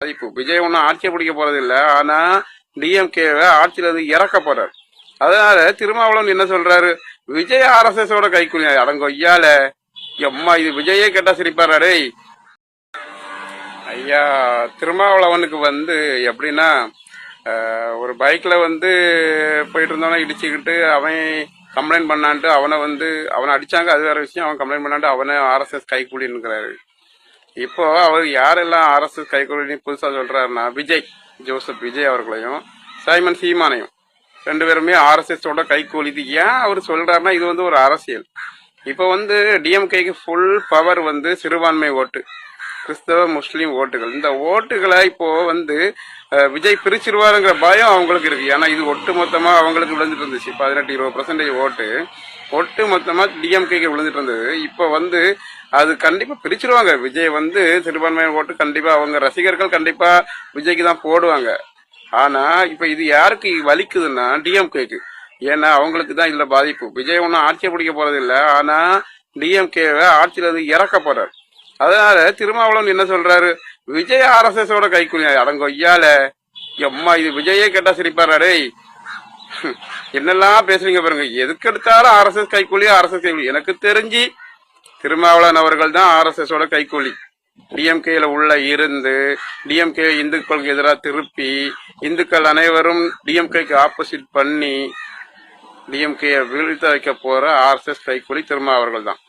இப்போ விஜய் ஒன்றும் ஆட்சியை பிடிக்க போறதில்லை ஆனா டிஎம்கேவை ஆட்சியில இருந்து இறக்க போறாரு. அதனால திருமாவளவன் என்ன சொல்றாரு? விஜய் ஆர்எஸ்எஸோட ஓட கைக்குலி அடங்கொய்யால எம்மா இது விஜயே கேட்டா சிரிப்பாரு ஐயா திருமாவளவனுக்கு வந்து எப்படின்னா ஒரு பைக்ல வந்து போயிட்டு இருந்தவனா இடிச்சுக்கிட்டு அவன் கம்ப்ளைண்ட் பண்ணான்ட்டு அவனை வந்து அவனை அடிச்சாங்க அது வேற விஷயம். அவன் கம்ப்ளைண்ட் பண்ணான்ட்டு அவனை ஆர்எஸ்எஸ் இருக்கிறாரு இப்போ அவர் யாரெல்லாம் ஆர்எஸ்எஸ் கைக்கூலின்னு புதுசாக சொல்றாருன்னா விஜய் ஜோசப் விஜய் அவர்களையும் சைமன் சீமானையும். ரெண்டு பேருமே ஆர்எஸ்எஸ் கைகூலிது கைக்கூலி. ஏன் அவர் சொல்றாருன்னா இது வந்து ஒரு அரசியல். இப்போ வந்து டிஎம்கேக்கு ஃபுல் பவர் வந்து சிறுபான்மை ஓட்டு. கிறிஸ்தவ முஸ்லீம் ஓட்டுகள். இந்த ஓட்டுகளை இப்போ வந்து விஜய் பிரிச்சிருவாருங்கிற பயம் அவங்களுக்கு இருக்கு. ஏன்னா இது ஒட்டு மொத்தமா அவங்களுக்கு விழுந்துட்டு இருந்துச்சு. பதினெட்டு இருபது பர்சன்டேஜ் ஓட்டு. ஒட்டு மொத்தமா டிஎம்கேக்கு விழுந்துட்டு இருந்தது. இப்போ வந்து அது கண்டிப்பா பிரிச்சிருவாங்க. விஜய் வந்து சிறுபான்மையான ஓட்டு கண்டிப்பா அவங்க ரசிகர்கள் கண்டிப்பா விஜய்க்கு தான் போடுவாங்க. ஆனா இப்ப இது யாருக்கு வலிக்குதுன்னா டிஎம்கேக்கு ஏன்னா அவங்களுக்கு தான் இதுல பாதிப்பு. விஜய் ஒன்றும் ஆட்சியை பிடிக்க போறது இல்லை ஆனா டிஎம்கேவை ஆட்சியில இருந்து இறக்க போறாரு. அதனால திருமாவளவன் என்ன சொல்றாரு? விஜய் ஆர்எஸ்எஸ் ஓட கைக்குலி அடங்கொய்யால எம்மா இது விஜயே கேட்டா சிரிப்பாரே என்னெல்லாம் பேசுறீங்க பாருங்க. எதுக்கு எடுத்தாலும் ஆர்எஸ்எஸ் கைக்கூலி எஸ் கைக்கூலி எனக்கு தெரிஞ்சு திருமாவளவன் அவர்கள் தான் ஆர்எஸ்எஸ் ஓட கைக்கூலி டிஎம்கேல உள்ள இருந்து டிஎம்கே இந்துக்களுக்கு எதிராக திருப்பி இந்துக்கள் அனைவரும் டிஎம்கேக்கு ஆப்போசிட் பண்ணி டிஎம்கே வீழ்த்த வைக்க போற ஆர்எஸ்எஸ் கைக்கூலி திருமா அவர்கள் தான்.